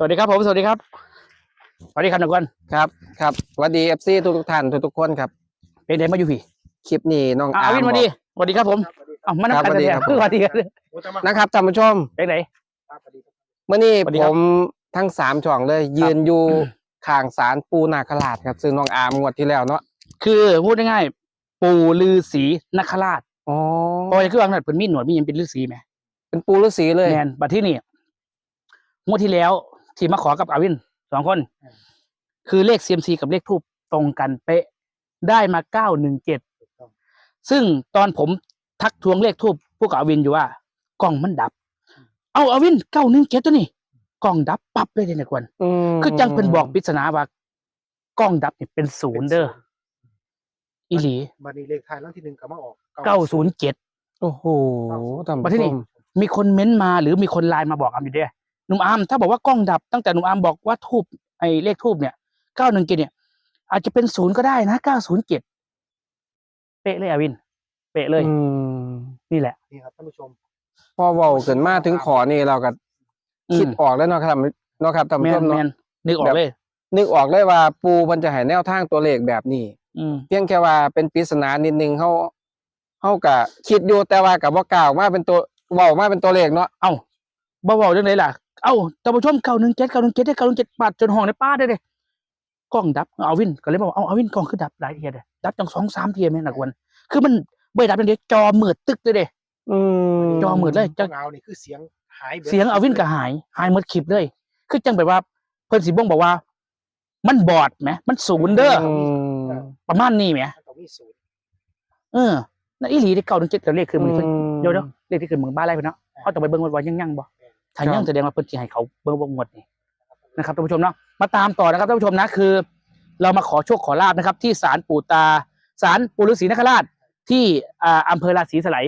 สวัสดีครับผมสวัสดีครับสวัสดีครับนักวันครับครับสวัสดีเอฟซีทุกๆท่านทุกๆคนครับเป็นไงมาอยู่พี่คลิปนี้น้องอ่าอาร์มวินสวัสดีสวัสดีครับผมอ้าวมานักครับกันสวัสดีเลยครับคือสวัสดีกันนะครับท่านผู้ชมเป็นไหน เมื่อนี้สวัสดีผครับ มทั้งสามช่องเลย ยืนอยู่ข้างศาลปูนาคราชครับซึ่งน้องอาร์มงวดที่แล้วเนาะคือพูดง่ายๆปู่ลือศรีนคราชอ๋อพอจะคือว่านั้นเพิ่นมีหนวดมีหยังเป็นฤาษีไหมเป็นปูฤาษีเลย แมนบัดที่นี่งวดที่แล้ว ที่มาขอกับอาวินสองคน คือเลข CMC กับเลขทูบตรงกันเป๊ะได้มาเก้าหนึ่งเจ็ดซึ่งตอนผมทักทวงเลขทูบพวกบอาวินอยู่ว่ากล้องมันดับ เอาอาวินเก้าหนึ่งเจ็ดตัวนี้กล้องดับปั๊บเลยเดะนะกวนมคือจังเป็นบอกปริศนาว่ากล้องดับเนี่ยเป็นศูนย์เด้ออีหลีบันนี้เลขท้ายรางวัลที่หนึ่งก็มาออกเก้าศูนย์เจ็ดโอ้โหท่านมาที่ผู้ชนี่มมีคนเม้นต์มาหรือมีคนไลน์มาบอกอามอยู่เด้อ หนุ่มอามถ้าบอกว่ากล้องดับตั้งแต่หนุ่มอามบอกว่าทูบไอ้เลขทูบเนี่ยเก้าหนึ่งเจ็ดเนี่ย อาจจะเป็นศูนย์ก็ได้นะเก้าศูนย์เจ็ดเป๊ะเลยอาวิน เป๊ะเลย อืมนี่แหละ นี่ครับท่านผู้ชม พอเว้าเกินมาถึงขอนี่เราก็อืม คิดออกแล้วเนาะครับเนาะครับท่านแมผู้ชนมแมเนาะ นนึกออกเลย นึกออกเลยว่าปูมันจะให้แนวทางตัวเลขแบบนี้ อืม เพียงแค่ว่าเป็นปริศนานิดนึงเขาเขากะคิดอยู่แต่ว่ากับว่ากล่าวมาเป็นตัวเว้ามาเป็นตัวเลขเนาะเอ้าบ่บอกเรื่องไหนล่ะ เอ้าท่านผู้ชมเก้าหนึ่งเจ็ดเก้าหนึ่งเจ็ดได้เก้าหนึ่งเจ็ดบาทจนห้องในป้าได้เลยกล้องดับเอาวินก็เลยบอกว่าเอาเอาวินกล้องคือดับหลายเทียเลยดับจังสองสามเทียแม่นหนักวันคือมันไม่ดับอย่างเดียวจอมืดตึกเลยเด้อืมจอมืดเลยเจ้าเงานี่คือเสียงหายบิดเสียงเอาวินก็หายหายหมดคลิปเลย คือจังแบบว่า เพิ่นสิบ่งบอกว่า มันบอดไหมมันศูนย์เด้ออืมประมาณนี้ไหมมันต้องมีศูนย์เออนั่นอีหลีที่เก่าถึงเจ็ดกับเลขคือมันเพิ่นอืมเดี๋ยวเดี๋ยวเลขที่คือเมืองบ้านไรเพิ่นเนาะเขาต้องไปเบิ่งว่ายังยังบ่ ถ้ายังแสดงว่าเพิ่นสิให้เขาเบิ่งบ่หมดนี่นะครับท่านผู้ชมเนาะมาตามต่อนะครับท่านผู้ชมนะคือ เรามาขอโชคขอลาบนะครับ ที่ศาลปู่ตาศาลปู่ฤาษีนคราชที่อ่าอำเภอราศีสไลย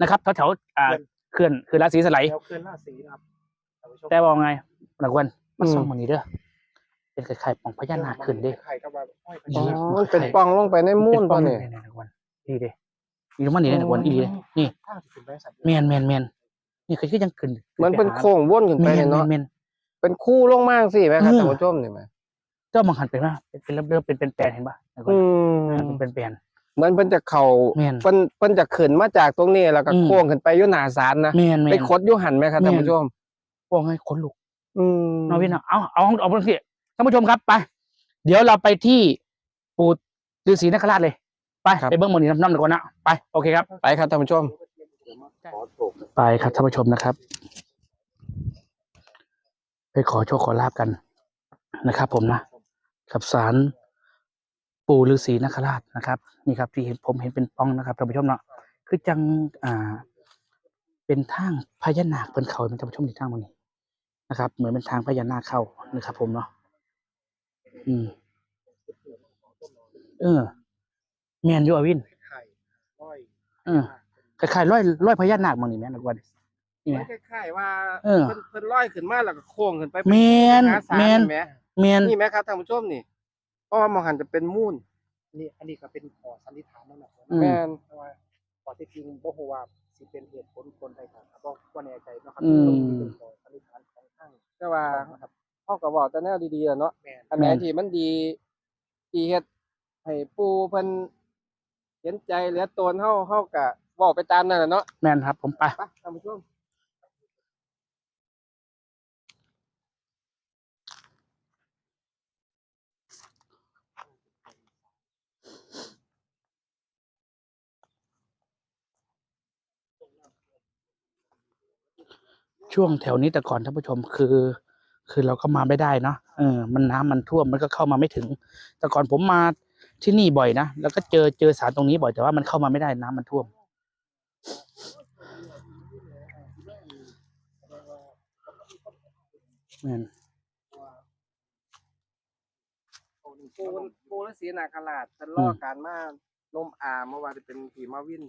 นะครับแถวๆอ่าเขื่อนเขื่อนราศีสไลย แล้วเคลื่อนหน้าสีนะครับท่านผู้ชมแต่บอกไงหลักวันมาอืมส่องมันนี้เด้อเป็นไข่ๆปองพญานาคขึ้นเด้ ไข่กับว่าห้อยพอ๋อญานาคมันเป็นปล่องลงไปในมูนเป็ป่ะนเนี่ยนี่หลักวันนี่เด้นี่มันนี่เด้หลักวันอีเด้นี่ ทางที่ขึ้นไปสัตว์แมนแมนแมน นี่คือยังขึ้นเหมือนเป็นโค้งวนขึ้นแมไปนเนี่ยแมเนาะนแมนเป็นคู่ลงมากสิไหมครับเออท่านผู้ชมนี่ไหมเจ้ามังหันเป็นว่าเป็นเป็นเริ่มเป็นเป็นแปลนเห็นป่ะหลักวันอืมเป็นเป็นแปลนเหมือนเพิ่นจะเข่าแม่นเพิ่นเพิ่นจะขึ้นมาจากตรงนี้แล้วก็อืมโค้งขึ้นไปอยู่หน้าศาลนะแมนแมไปนคดอยู่หันไหมครับท่านผู้ชมบอกให้ขนลุกอืมนอวินเอาเอาเอาเอาบนที่ท่านผู้ชมครับไป เดี๋ยวเราไปที่ปู่ฤาษีนคราชเลย ไปไปเบิ้งหมดนี่น้ำน้ำหนึ่งก่อนนะไปโอเคครับไปครับท่านผู้ชมขอโชค ไปครับท่านผู้ชมนะครับ ไปขอโชคขอลาบกันนะครับ ผมนะกับสารปู่ฤาษีนคราชนะครับ นี่ครับที่เห็นผมเห็นเป็นปล้องนะครับท่านผู้ชมเนาะคือจังอ่า เป็นทางพญานาคเป็นเขาเป็นท่านผู้ชมที่ทางตรงนี้นะครับ เหมือนเป็นทางพญานาคเข้านะครับ ผมเนาะอืม เออแมนอยู่อะวินไข่ห้อยเออ คล้ายๆร้อยร้อยพญานาคบางนี่แม่นกวนนี่มัแม่นคล้ายๆว่าเออ เพิ่นเพิ่นลอยขึ้นมาแล้วก็โค้งขึ้นไปแมนหาศาลแมนเห็ไหมแมนนี่ไหมครับท่านผู้ชมนี่เพราะว่ามองหันจะเป็นมูนนี่อันนี้ก็เป็นขอสันนิษฐานนั่นแหละอืม แม่น เพราะว่าขอที่จริงบ่ฮู้ว่าสิเป็นเหตุผลคนใดครับบ่บ่แน่ใจเนาะครับอืมเป็นขอสันนิษฐานของทางแต่ว่านะครับเขาก็บอกแต่แนวดีๆอะเนาะแม่นอันไหนแม่นที่มันดีที่เฮ็ดให้ปูเพิ่นเห็นใจเหลือตนเฮาเฮาก็ เว้าไปตามนั่นแหละเนาะแมนครับ ผมไปไปท่านผู้ชมช่วงแถวนี้แต่ก่อนท่านผู้ชมคือ คือเราก็มาไม่ได้เนาะเออมันน้ำมันท่วมมันก็เข้ามาไม่ถึง แต่ก่อนผมมาที่นี่บ่อยนะแล้วก็เจอเจอสารตรงนี้บ่อยแต่ว่ามันเข้ามาไม่ได้น้ำมันท่วม แมนปูปูฤาษีนาคราชเพิ่นรอการมาลมอามเมื่อวานจะเป็นผีมาวิน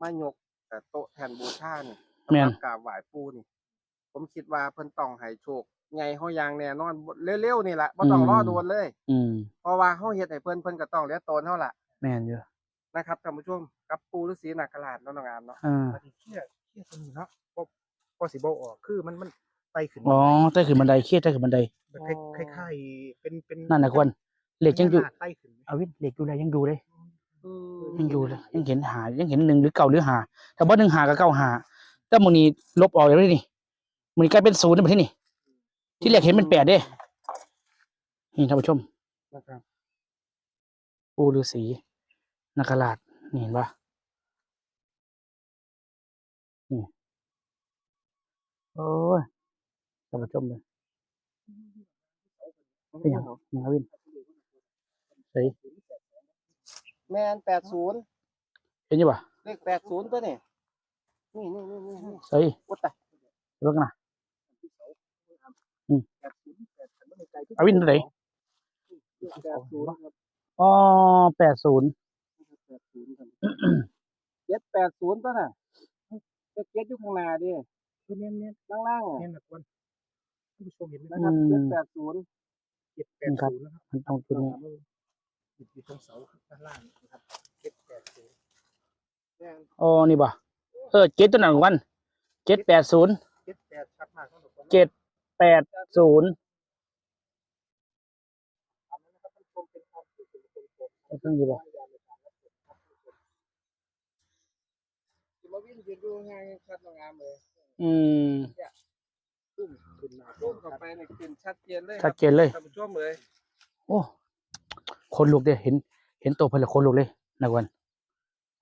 มายกแต่โต๊ะแทนบูชานี่แม่นสำหรับกราบไหว้ปูนี่ ผมคิดว่าเพิ่นต้องให้โชคไงเฮาอย่างแน่นอนเร็วๆนี่แหละบ่ต้องรอโดนเลย อืมเพราะว่าเฮาเฮ็ดให้เพิ่นเพิ่นก็ต้องเหลือตนเฮาล่ะ แมนเยอะ นะครับท่านผู้ชมกับปูฤาษีนาคราชเนาะน้องอามเนาะอ่าบัดนี้เครียดเครียดสนุกเนาะบ่บ่สิบ่ออกคือมันมันไต่ขึ้นอ๋อใต้ขึ้นบันไดเครียดใต้ขึ้นบันไดแบบคล้ายคล้ายๆเป็นเป็นนั่นนะควรเหล็กยังอยู่ พญานาคไต่ขึ้นไหมเอาวิเหล็กอยู่เลยยังอยู่เลยอืมยังอยู่เลยยังเห็นหายังเห็นหนึ่งหรือเก่าหรือหาแต่ว่าหนึ่งหากับเก้าหาแต่มึงนี้ลบออกแล้วนี่มึงนี้กลายเป็นศูนย์ในประเทศนี่ที่แรกเห็นเป็นแปดเด้นี่ท่านผู้ชมนะครับ ปูฤาษี นาคราชนี่เห็นปะนี่โอ้ยท่านผู้ชมเลยเป็นยังยังวินเฮ้ยแมนแปดศูนย์เห็นยังปะเลขแปดศูนย์ตัวนี่นี่นี่นี่นี่นี่เฮ้ยวัดตายเลิกนะแปดศูนย์แปดขันไม่ไกลที่เอาวินตัวไหนแปดศูนย์ครับอ๋อแปดศูนย์แปด ศูนย์ครับเจ็ดแปดศูนย์ตัวน่ะเจ็ดเจ็ดอยู่ข้างหน้าดิคือเมียนเมียนล่างๆอะเมียนนะควรท่านผู้ชมเห็นไหมนะนะคครัรับบเจ็ดแปดศูนย์เจ็ดแปดศูนย์นะครับมันต้องจุดนี้ติดอยู่ตรงเสาด้านล่างนะครับเจ็ดแปดศูนย์อ๋อนี่ปะเออเจ็ดตัวหนังวันเจ็ดแปดศูนย์เจ็ดแปดชัดมากครับผมเจ็ดแปดศูนย์นะครับท่านผู้ชมเป็นความคิดเห็นส่วนบุคคลเครื่องอยู่ ปะที่มาวิ่งยืนดูง่ายชัดงามเลยอืมขึ้นขึ้นมารูปเข้าไปเนี่ยขึ้นชัดเจนเลยคชัรัดเจนเลยท่านผู้ชมเลย โอ้คนลุกเด้เห็น เห็นตัวเพนและคนลุกเลยนะวัน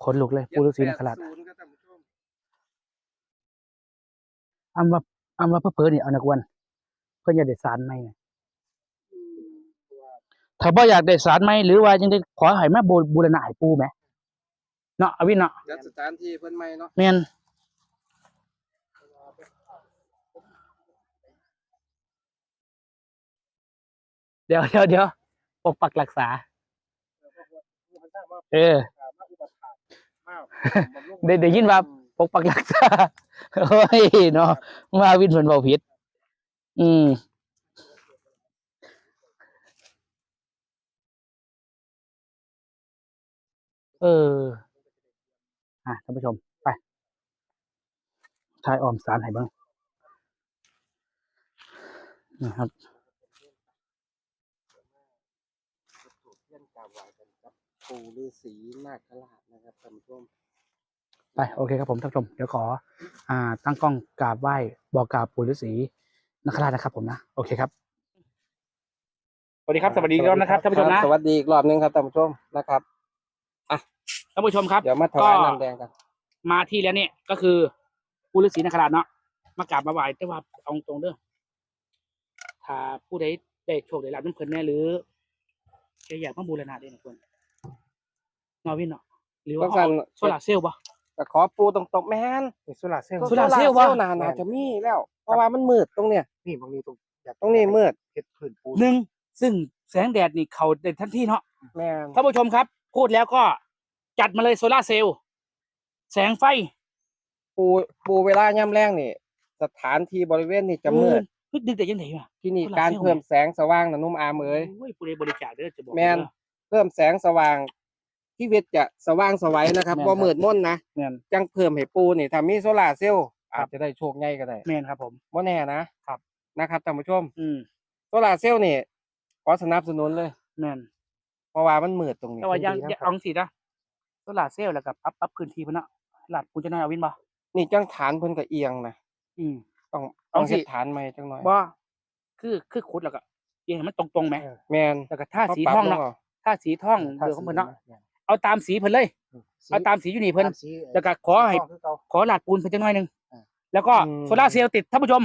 คนลุกเลยปูฤาษีนาคราช780ครับท่านผู้ชมอำว่าอำว่าเพื่อเพอๆนี่เอานักวัน เพื่อนอยากได้สารไหมเนี่ยถ้าบ่อยากได้สารไหมหรือว่ายังได้ขอให้แม่บูบูรณะให้ปูไหม เนาะอวินเนาะจัดสถานที่เพิ่นใหม่เนาะแม่นเดี๋ยวเดี๋ยวเดี๋ยวปกปักรักษามันสร้างมาเออมาอุปถัมภ์มากได้ได้ยินว่าปกปักรักษาโอ้ยเนาะมาวินเพิ่นเว้าผิด อืมเออ อะท่านผู้ชมไปทายออมสารให้เบ้างนะครับเพื่อนกราบไหว้กันกับปู่ฤาษีนาคราชนะครับท่านผู้ชมไปโอเคครับผมท่านผู้ชมเดี๋ยวขอ อ่า ตั้งกล้องกราบไหว้บอกกราบปู่ฤาษีนักราชนะครับ ผมนะโอเคครับสวัสดีครับสวัสดีครับนะครับท่านผู้ชมนะสวัสดีอีกรอบหนึงครับท่านผู้ชมนะครับท่านผู้ชมครับ เดี๋ยวมาถวายก็น้ำแดงกันมาที่แล้วเนี่ยก็คือปู่ฤาษีนาคราชเนาะมากราบมาไหว้แต่ว่าเอาตรงเด้อถ้าผู้ใดได้โชคได้รับน้ำเพลินแน่หรือจะอยากมาบูรณะได้นะควรนอวินเนาะหรือว่าต้องการเอาโซลาร์เซลล์ปะแต่ขอปูตรงๆแม่นเป็นโซลาร์เซลล์โซลาร์เซลล์วะน่าน่าจะมีแล้ว เพราะว่ามันมืดตรงเนี้ยนี่บางนี้ตรงอยากตรงนี้มืดเห็ดผืนปูนหนึ่งซึ่งแสงแดดนี่เขาเด่นทันทีเนาะแม่นท่านผู้ชมครับ พูดแล้วก็ จัดมาเลยโซลาร์เซลล์แสงไฟปูปูเวลาย่ำแรงนี่ สถานที่บริเวณนี่จะมืดเฮ้ยดึกแต่ยังไงวะที่นี่โซลาร์การเซลล์เพิ่มแสงสว่างนะนุ่มอามเอ้ยโอ้ยผู้ใดบริจาคเด้อจะบอกแม่นเด้อเพิ่มแสงสว่างชีวิตจะสว่างสวัยนะครับแม่นบ่ครับมืดมนนะแม่นจังเพิ่มให้ปูนี่ถ้ามีโซลาร์เซลล์ครัอาบจจะได้โชคใหญ่ก็ได้แม่นครับ ผมบ่แน่นะครับนะครับท่านผู้ชมอืมโซลาร์เซลล์นี่ขอสนับสนุนเลยแม่นเพราะว่ามันมืดตรงนี้แต่ว่ายังดีนะยังครับเอาสินะ โซลาร์เซลล์แล้วก็ปรับปรับพื้นที่เพิ่นเนาะหลัดปูจะน้อยเอาวินบ่นี่จังฐานเพิ่นก็เอียงนะอืม ต้องเอาต้องสิ เฮ็ดฐานใหม่จังหน่อยบ่คือคือขุดแล้วก็เอียงให้มันตรงๆไหมแม่นแล้วก็ท่าเขาสีปรับทองลเนาะงเอาท่าสีทองเดือของเพิ่นเนาะเอาตามสีเพิ่นเลยเอาตามสีอยู่นี่เพิ่น แล้วก็ขอให้ ขอหลาดปูนเพิ่นจังหน่อยหนึงอ่า แล้วก็โซลาร์เซลล์ติดท่านผู้ชม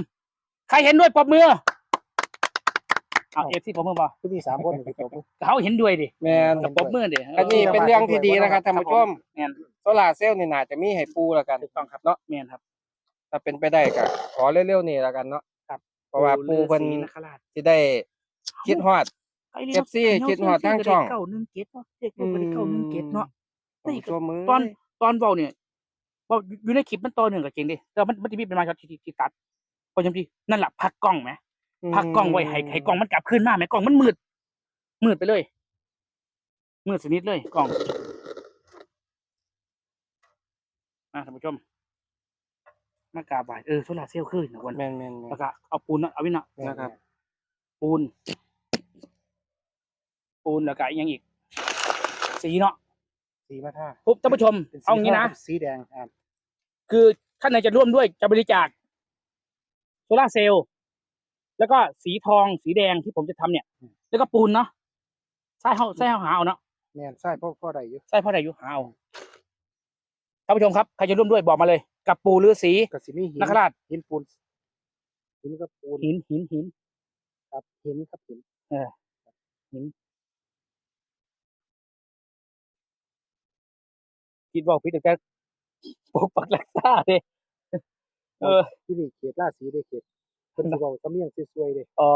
ใครเห็นด้วยปรบมือ เอาเอฟซีปรบมือบ่คือมีสามคนอยู่ตรงเขาเห็นด้วยดิแม่นกับปรบมือดิอันนี้เป็นเรื่องที่ดีนะครับท่านผู้ชมแม่นโซลาร์เซลล์นี่น่าจะมีให้ปูแล้วกันถูกต้องครับเนาะแม่นครับ ถ้าเป็นไปได้ก็ขอเร็วๆนี่แล้วกันเนาะครับ เพราะว่าปูเพิ่นฤาษีนาคราชสิได้คิดฮอดไอ้นี่ FC คิดฮอดทางช่องเก้าหนึ่งเจ็ดเนาะเด็กเก้าเก้าหนึ่งเจ็ดเนาะท่านผู้ชมมือตอนตอนเบาเนี่ยเบาอยู่ในคลิปมันตอนหนึ่งกับเก่งดิแต่ว่ามันมันจะมีเป็นมาช็อตที่ที่ที่ตัดพอจำทีนั่นแหละพักกล้องไหม พักกล้องไว้ให้ให้กล้องมันกลับขึ้นมาไหมกล้องมันมืด มืดไปเลย มืดสนิทเลยกล้องอะท่านผู้ชมมากราบไหว้เออโซลาร์เซลล์ขึ้นนะวันแม่นแม่นแม่นแล้วก็เอาปูนเนาะเอาวินเนาะนะครับ ปูน ปูนแล้วก็อีกอยังอีก สีเนาะสีมาท่าปุ๊บท่านผู้ชมเป็นสีเอางี้นะทงกับสีแดงอ่าคือท่านไหนจะร่วมด้วยจะบริจาคโซลาร์เซลล์ แล้วก็สีทองสีแดงที่ผมจะทำเนี่ย แล้วก็ปูนเนาะใส่เฮาใส่เฮาหาเอาเนาะแม่นใช่พ่อพ่อใดอยู่ใส่พ่อใดอยู่หาเอาท่านผู้ชมครับใครจะร่วมด้วยบอกมาเลย กับปูหรือสีก็สิมีหินนักราชหินปูนหินกับปูนหินหินหินครับหินครับหินคิดว่าพี่แต่ปกปักรักษาเลยเออที่นี่เขตราชสีได้เขต เพิ่นสิเว้าสำเนียงสวยๆเด้อ๋อ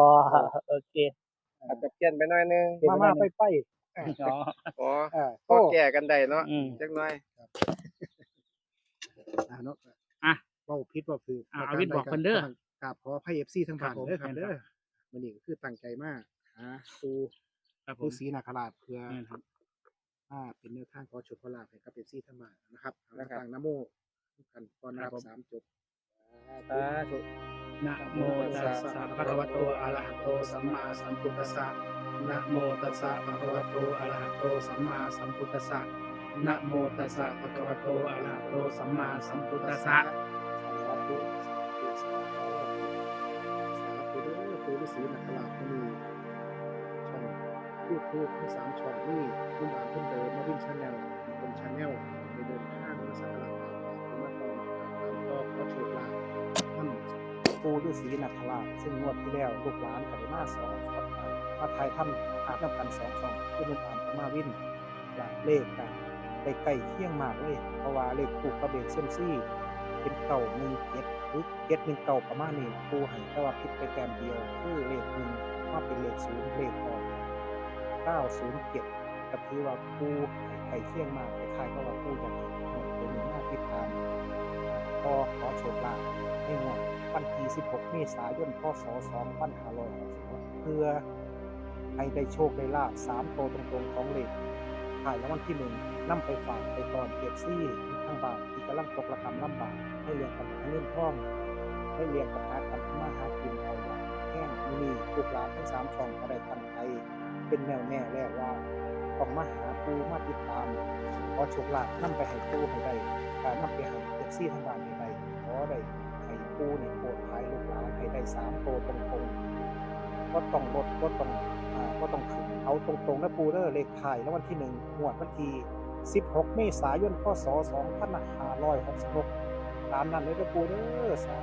โอเคอาจจะเปลี่ยนไปหน่อยนึงมามาไปไปอ๋ออ๋ออ่าก็โตแก่กันได้เนาะอืมจักหน่อยอ่าเนาะอะเว้าผิดเว้าถูกอะเอาวิทย์บอกเพิ่นเด้อกราบขออภัย FC ทั้งบ้านครับผมเด้อครับแม่นเด้ครัอบมื้อนี้ก็คือตั้งใจมากหาปูครับผฤมาษีนาคราชเพื่อแม่นครับอ่าเป็นแนวทางขอโชคขอลาภให้กับ FC ทั้งบ้านนะครับเอานะครับต่างนะโมกันก่อนนะครับสามจบ สาธุนะโมตัสสะภะคะวะโตอะระหะโตสัมมาสัมพุทธัสสะนะโมตัสสะภะคะวะโตอะระหะโตสัมมาสัมพุทธัสสะนะโมตัสสะภะคะวะโตอะระหะโตสัมมาสัมพุทธัสสะสาธุสาธุสาธุเด้อปู่ฤาษีนาคราชมื้อนี้ช่อง YouTube ทั้งสามช่องนี่รุ่นอ่านเพิ่นเดินมาวินชาแนลคนชาแนลไปเดินทางมาสักการะ ปูฤาษีนาคราชซึ่งงวดที่แล้วลูกหลานก็ได้มาสอนครับมาถ่ายทำอาบน้ำกันสองช่องคือรุ่นอ่านกับมาวินหลักเลขกันได้ใกล้เคียงมากเลยเพราะว่าเลขถูกกับเลขเซยมซี่เป็นเก่าหนึ่งเจ็ดหรือเจ็ดหนึ่งเก่าประมาณนี้ปูให้แต่ว่าผิดไปแต้มเดียวคือเลขหนึ่งมาเป็นเลขศูนย์เลขออกเก้าศูนย์เจ็ดก็คือว่าปูให้ไข่เคี่ยงมากคล้ายก็ว่าปูอยากให้หน่วยตัวหนึ่งมาติดตามพอขอโชคลาภ 16 เมษายน พศ 2566เพื่อให้ได้โชคได้ลาภสามโตตรงๆของเหลขถ่ายแล้ววันที่หนึ่งนำไปฝากไปตอนเก็บซี่ทางบานที่กำลังตกระกำลำบากให้เรียงปัญหาเงินทองให้เรียงปัญหาการทำมาหากินเอาอย่างแห้งมินีลูกหลานทั้งสามช่องก็ได้ตั้งใจเป็นแนวแน่แล้วว่าต้องมาหาปูมาติดตามขอโชคลาภนำไปให้ปูให้ได้การนำไปให้เก็บซี่ทางบานให้ได้ขอได้ ปูนี่โปรดภายลูกหลานให้ได้สามโตตรงๆก็ต้องลดก็ต้องอ่าก็ต้องขึ้นเอาตรงๆนะปูเดอร์เลขถ่ายแล้ววันที่หนึ่งหวดวันที่16 เมษายนพศ2566ตามนั้นเลยนะปูเดอร์สา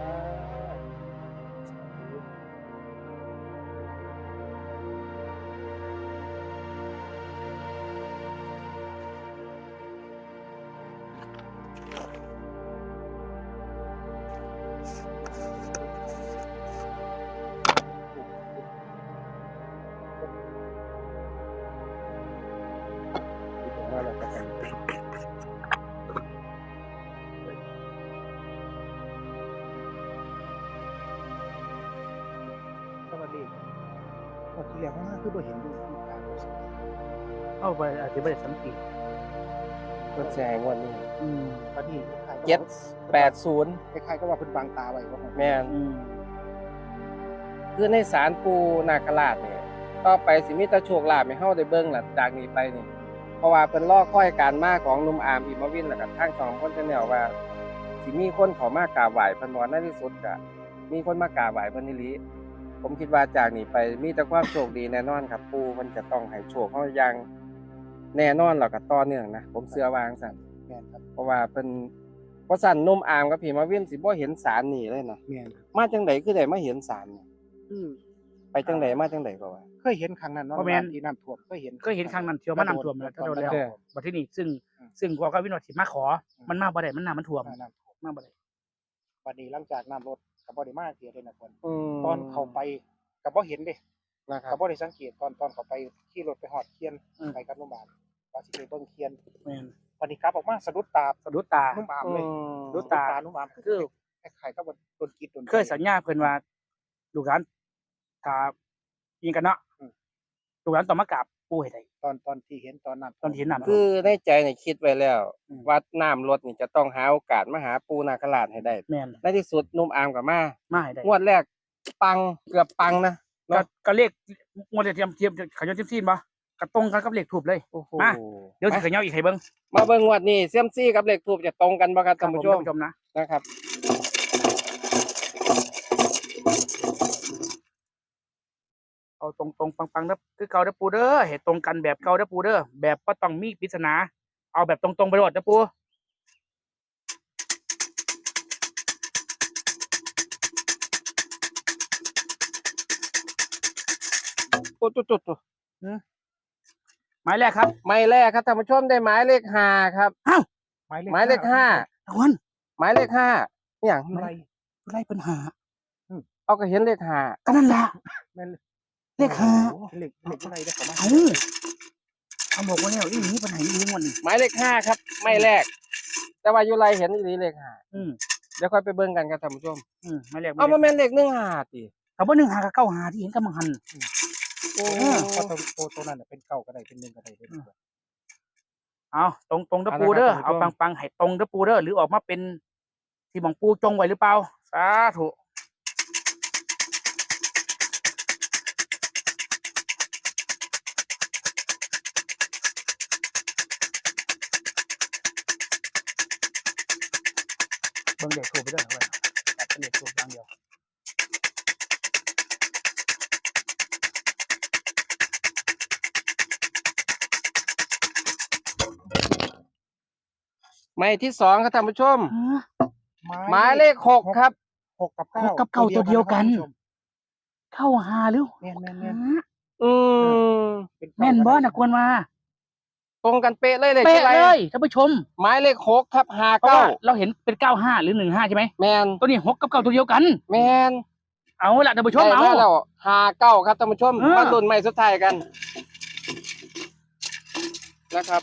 เอาไปอธิบายสังเกตเพิ่นสิให้งวดนี้อืมวันนี้คล้ายๆกับเจ็ดว่า80คล้ายๆก็ว่าเพิ่นบางตาไว้ว่าแม่นอืมคือในศาลปูนาคราชเนี่ยต่อไปสิมีแต่โชคลาภให้เฮาได้เบิ่งล่ะจากนี้ไปนี่ เพราะว่าเพิ่นรอคอยการมาของหนุ่มอาร์มอิมวินแล้วก็ทางสองคนแนวว่า สิมีคนเข้ามากราบไหว้เพิ่นบ่ในที่สุดก็มีคนมากราบไหว้เพิ่นอีหลีผมคิดว่าจากนี้ไปมีแต่ความโชคดีแน่นอนครับ ปูมันจะต้องให้โชคเฮาอย่าง แน่นอนแล้วก็ต่อเนื่องนะผมเชื่อว่าจังซั่นแม่นครับเพราะว่าเพิ่นเพราะสั่นหนุ่มอาร์มกับพี่มาวินสิบ่เห็นสารนี่เลยนะแม่นครับมาจังไดคือได้มาเห็นสารนี่คือไปจังไดมาจังไดก็ว่า เคยเห็นครั้งนั้นเนาะที่น้ำท่วมเคยเห็นก็เห็นครั้งนั้นเที่ยวมาน้ำท่วมแล้วถ้าโดนแล้วเออ บัดที่นี่ซึ่งอืมซึ่งพอก็วินโนสิมาขอ มันมาบ่ได้มันน้ำมันท่วมน้ำท่วมมาบ่ได้วันนี้หลังจากน้ำลดกับบ่ได้มาเสียเลยนะคนอืมตอนเข้าไปกับบ่เห็นเด้นะครักับบบ่ได้สังเกตตอนตอนเข้าไปขี่รถไปหอดเคียนอืม ไปกับโรงพยาบาล ว่าสิไปเบิ่งเคียนแม่นวันนี้กลับออกมาสะดุดตาสะดุดตานุ่มอามเลยดูตานุ่มอามคือคล้ายๆกับว่าโดนกินโดนเคยสัญญาเพิ่นว่าลูกหลานถ้ายิงกันเนาะอืมลูกหลานต้องมากราบปูให้ได้ตอนตอนที่เห็นตอนนั้นตอนที่เห็นน้ำคือในใจเนี่ยคิดไว้แล้วอืมว่าน้ำลดนี่จะต้องหาโอกาสมาหาปูนาคราชให้ได้แม่นในที่สุดหนุ่มอามกับมามาให้ได้งวดแรกปังเกือบปังนะก็ก็เลขงวดเดียวเทียมเทียมขยนเทียมซีนบ่ ก็ตรงกันกับเลขถูกเลย โอ้โห มา เดี๋ยวสิขยออีกให้เบิ่งมาเบิ่งงวดนี้เซียมซี่กับเลขทูบจะตรงกันบ่ครับครัท่าบนผมผู้ชท่ามนผู้ชมนะนะครับ เอาตรงตรงๆปังๆเด้อคือเก่าเด้อปูเด้อเฮ็ดตรงกันแบบเก่าเด้อปูเด้อแบบบ่ต้องมีปริศนา เอาแบบตรงๆไปโลดเด้อปูตุ๊ดตุ๊ดตุ๊ดตุ๊ด หมายแรกครับหมายแรกครับท่านผู้ชมได้หมายเลขห้าครับหมายเลขหมายเลขห้าทุกคนหมายเลขห้าอหย่างอะไรอะไรปัญหาเอาก็เห็นเลขห้าก็นั่นล่ะแม่นเลขห้าโอ้โหเลขเลขอะไรได้เข้ามาเอ้าเขาบอกว่าแล้วอีนี้ปัญหาอีนี้งวดนี้หมายเลขห้าครับไม่แรก แต่ว่าอยู่ไรเห็นอีหลีเลขห้าอืมเดี๋ยวค่อยไปเบิ่งกันครับท่านผู้ชมอืมหมายแรกเอามาแม่นเลขหนึ่งห้าติคำว่าหนึ่งหากับเก้าหาที่เห็นกับมังหัน โอ้เออเพราะตัวตัวตัวนั้นน่ะเป็นเก้าก็ได้เป็นหนึ่งก็ได้เป็นเอาตรงตรงๆเด้อปูเด้อเอาปังๆให้ตรงเด้อปูเด้อหรือออกมาเป็นที่บังปูจงไว้หรือเปล่าสาธุเบิ่งเด็กถูกไปด้วยเหรอเว้ยตัดเป็นเด็กถูกอย่างเดียว หมายที่สองครับท่านผู้ชม ฮะหมายเลขหกครับ หกกับเก้าหกกับเก้าตัวเดียวกันท่าผู้ชมเข้าหาหรือแม่นแม่นแม่นหาอืมเป็นเก้าแม่นบ่ก็ได้นะควรมาตรงกันเป๊ะเลยเลยเป๊ะที่ไรเลยท่านผู้ชมหมายเลขหกครับห้าเพราะเก้าว่าเราเห็นเป็นเก้าห้าหรือหนึ่งห้าใช่ไหมแมนตัวนี้หกกับเก้าตัวเดียวกัน แมนเอาละท่านผู้ชมได้เอามาแล้วห้าเก้าครับท่านผู้ชมเออ มาลุ้นใหม่สุดท้ายกันนะครับ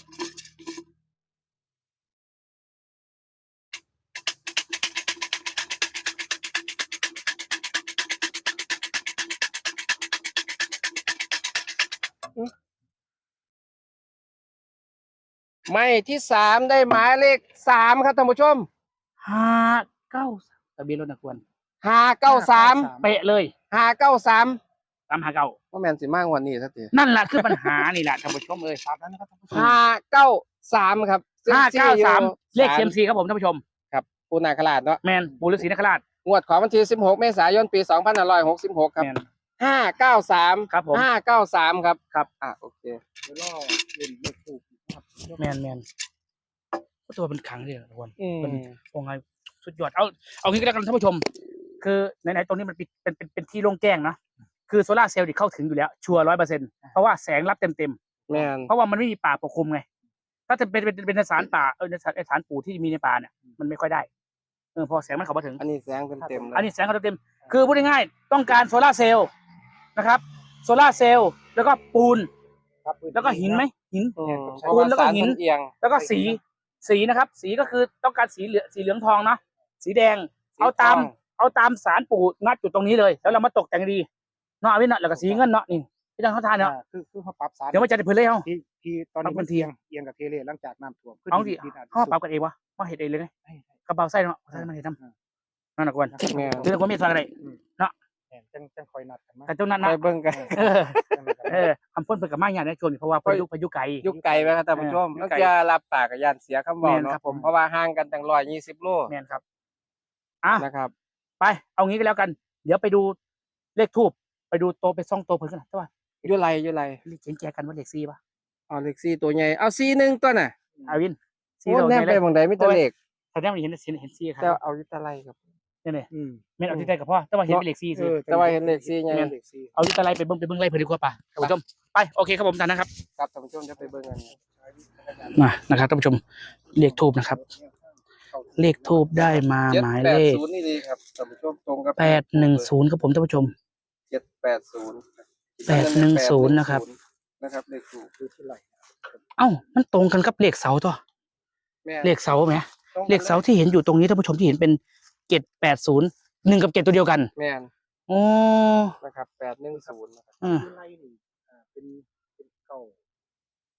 ไม่ที่สามได้หมายเลขสามครับท่านผู้ชมห้าเก้าทะเบียนรถนะควรห้าเก้าสามเป๊ะเลยห้าเก้าสามตามหาเก้าว่าแมนสิมากกวันนี้สักทีนั่นแหละคือปัญหานี่แหละท่านผู้ชมเอ้ยตามนั้นนะครับท่านผู้ชมห้าเก้าสามครับห้าเก้าสามเลขศาเซียมซีครับผมท่านผู้ชมครับปูนาคราชเนาะแมนปูฤาษีนคราชงวดของวันที่สิบหกเมษายนปีสองพันห้าร้อยหกสิบหกครับแมนห้าเก้าสามครับผมห้าเก้าสามครับครับอะโอเคเดี๋ยวรอเล่นเลขถูกนะครับ แมนแมนก็ตัวเป็นขังเลยทุกคนอืมเป็นโอ้ไงสุดยอดเอาเอางี้ก็แล้วกันท่านผู้ชม คือไหนๆตรงนี้มันเป็นเป็นเป็นเป็นที่โล่งแจ้งนะคือโซลาร์เซลล์ที่เข้าถึงอยู่แล้ว ชัวร์ร้อยเปอร์เซ็นต์เพราะว่าแสงรับเต็มเต็มๆแมนเพราะว่ามันไม่มีป่าปกคลุมไง ถ้าจะเป็นเป็นเป็นสารป่าเออในสารในสารปู่ที่มีในป่าเนี่ยมันไม่ค่อยได้เออพอแสงมันเข้ามาถึง อันนี้แสงเต็มเต็มๆเลยอันนี้แสงเข้าเต็มๆคือพูดง่ายๆต้องการโซลาร์เซลล์นะครับโซลาร์เซลล์แล้วก็ปูนครับพื้นที่แล้วก็หินไหม หินอืมใช้เพราะว่าแล้วก็สารหิน มัเอียง แล้วก็สีสีนะครับ สีก็คือต้องการสีเหลืองสีเหลืองทองเนาะสีแดง สีเอาตามทองเอาตามสารปู่งัดจุดตรงนี้เลย แล้วเรามาตกแต่งดีเนาะเอาไว้เนาะแล้วก็สีเงินเนาะนี่ที่ทางเขาทานเนาะอ่าคือคือเขาปรับสารเดี๋ยวมันจะได้เพิ่นเลยเฮาที่ที่ตอนนี้ปรับมันพื้นที่เอียง เอียงกับเทเลหลังจากน้ำท่วมขึ้นเอาดิดินอาจจะเขาปรับสุดกันเองวะมาเห็ดเองเลยไงให้ให้ กระเป๋าไส้เนาะไส้มันเห็ดทำนั่นนะกวนแม่นคือคนมีส่วนอะไรแม่น จังจังคอยนัดกันมาแต่ตรงนั้นไปนะเบิ่งกันเออจังนั้นกันเออคำพ่นเป็นกับมากอย่างในช่วงนี้เพราะว่าพายุพายุไกล ยุคไกลไหมครับท่านผู้ชมเออยุต้องคไกลจะรับปากกับยานเสียคำบอกแม่นเนาะครับผม เพราะว่าห่างกันตั้งร้อยยี่สิบโลแมนครับอะนะครับ ไปเอางี้ก็แล้วกัน เดี๋ยวไปดูเลขทูบไปดูโตไปซ่องโตเพิ่นกันหน่อยแต่ว่ายุไรยุไรเลขเจ๋งแจกันว่าเลขซีป่ะเอาเลขสี่ตัวใหญ่เอาสี่หนึ่งตัวน่ะอาวินซีโอ้เราแนไงบเลไปยบางใดไม่ตัวเลขแต่แนบเห็นเห็นเห็นซีคแต่รับเอายุตะไรครับ นี่เลยอืมเมนเอาที่ใจกับพ่อแต่ว่าเห็นเป็นเลขซีเอซื้ออแต่ว่าเห็นเลขสี่ไงแม่นเลขสี่เอาที่ตะไลไปเบิ้งไปเบิ้งไล่เพิ่นดีกว่าป่ะท่านผู้ชมไปโอเคครับผมตามนะครับครับท่านผู้ชมจะไปเบิ่งกันมานะครับท่านผู้ชมเลขทูบนะครับ เลขทูบได้มาเจ็ดหมายแปเลดขศูนย์นี่ดีครับท่านผู้ชมตรงกับแปดหนึ่งศูนย์ครับผมท่านผู้ชมเจ็ดแปดศูนย์แปดหนึ่งศูนย์นะครับนะครับเลขถูกคือที่ไหลเอ้า มันตรงกันกับเลขเสาตัวแม่เลขเสาไหมตรงกันเลขเสาที่เห็นอยู่ตรงนี้ท่านผู้ชมที่เห็นเป็น เจ็ดแปดศูนย์หนึ่งกับเจ็ดตัวเดียวกันแม่นโอ้นะครับแปดหนึ่งศูนย์นะครับอืมที่ไหลนี่อ่าเป็นเป็นเก้า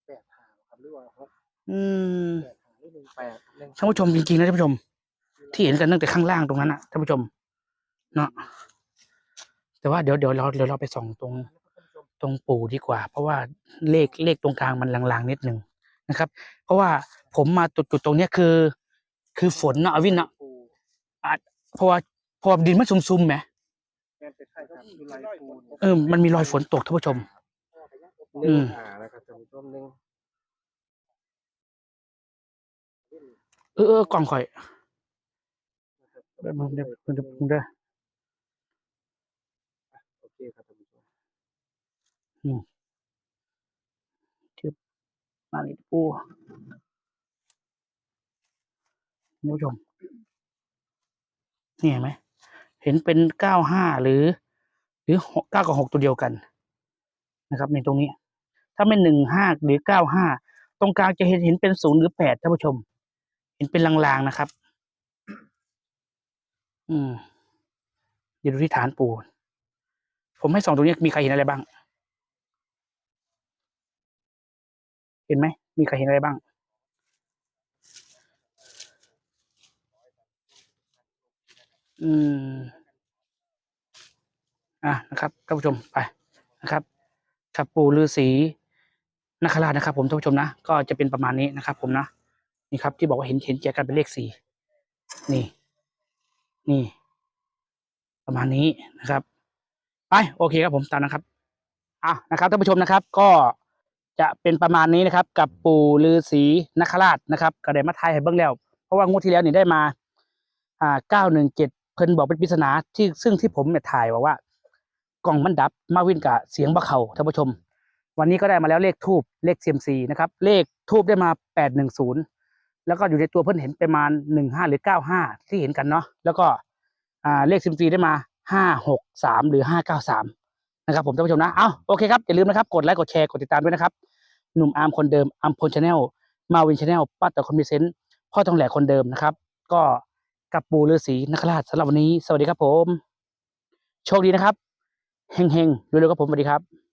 แปดหาครับหรือว่าหกอืมแปดหาหรือหนึ่งแปดหนึ่งท่านผู้ชมจริงๆนะท่านผู้ชม ที่เห็นกันตั้งแต่ข้างล่างตรงนั้นนะท่านผู้ชม เนาะแต่ว่าเดี๋ยวเดี๋ยวเราเดี๋ยวเราไปส่องตรง ตรงปู่ดีกว่า เพราะว่าเลขเลขตรงกลางมันลางๆนิดหนึ่งนะครับ เพราะว่าผมมาจุดจุดตรงเนี้ยคือ คือฝนเนาะอวินเนาะ ปูเพราะว่าเพราะว่าดินมันซุ่มๆไหมแม่นเป็นใครครับอยู่ไรปูนเออมันมีรอยฝนตกท่านผู้ชมหอืนึ่งมหานะครับท่านผู้ชมหนึ่งเออเออกล่องข่อยเดี๋ยวมึงเดี๋ยวมึงเดี๋ยวมึงเด้อโอเคครับท่านผู้ชมมาเลยปูท่านผู้ชม นี่เห็นไหมเห็นเป็นเก้าห้าหรือ หรือเก้ากับหกตัวเดียวกันนะครับ ในตรงนี้ ถ้าไม่หนึ่งห้าหรือเก้าห้าตรงกลางจะเห็นเห็นเป็นศูนย์หรือแปดท่านผู้ชม เห็นเป็นลางๆนะครับ อืมเดี๋ยวดูที่ฐานปูนผมให้สองตรงนี้มีใครเห็นอะไรบ้าง เห็นไหม มีใครเห็นอะไรบ้าง อืม อะนะครับท่านผู้ชมไปนะครับครับปู่ฤาษีนาคราชนะครับ ผมท่านผู้ชมนะก็จะเป็นประมาณนี้นะครับ ผมนะนี่ครับ ที่บอกว่าเห็นเห็นแจกันเป็นเลขสี่นี่ นี่ ประมาณนี้นะครับไปโอเคครับผมตามนะครับอะนะครับท่านผู้ชมนะครับ ก็จะเป็นประมาณนี้นะครับ กับปู่ฤาษีนาคราชนะครับก็ได้มาทายให้เบิ้งแล้ว เพราะว่างวดที่แล้วนี่ได้มาอ่าเก้าหนึ่งเจ็ด เพิ่นบอกเป็นปริศนาที่ซึ่งที่ผมเนี่ยถ่ายบอกว่ากล่องมันดับมาวินกับเสียงบะเขาท่านผู้ชม วันนี้ก็ได้มาแล้วเลขทูบเลขเซียมซีนะครับ เลขทูบได้มาแปดหนึ่งศูนย์แล้วก็อยู่ในตัวเพิ่นเห็นประมาณหนึ่งห้าหรือเก้าห้าที่เห็นกันเนาะแล้วก็อ่าเลขเซียมซีได้มาห้าหกสามหรือห้าเก้าสามนะครับผมท่านผู้ชมนะเอาโอเคครับอย่าลืมนะครับกดไลค์กดแชร์กดติดตามด้วยนะครับหนุ่มอาร์มคนเดิมอัมพลชาแนลมาวินชาแนลป้าแต่คนมีเซนต์พ่อทองแหลกคนเดิมนะครับ ก็ กับปูฤาษีนคราชสำหรับวันนี้ สวัสดีครับผม โชคดีนะครับ เฮงๆรวยๆกับผมสวัสดีครับ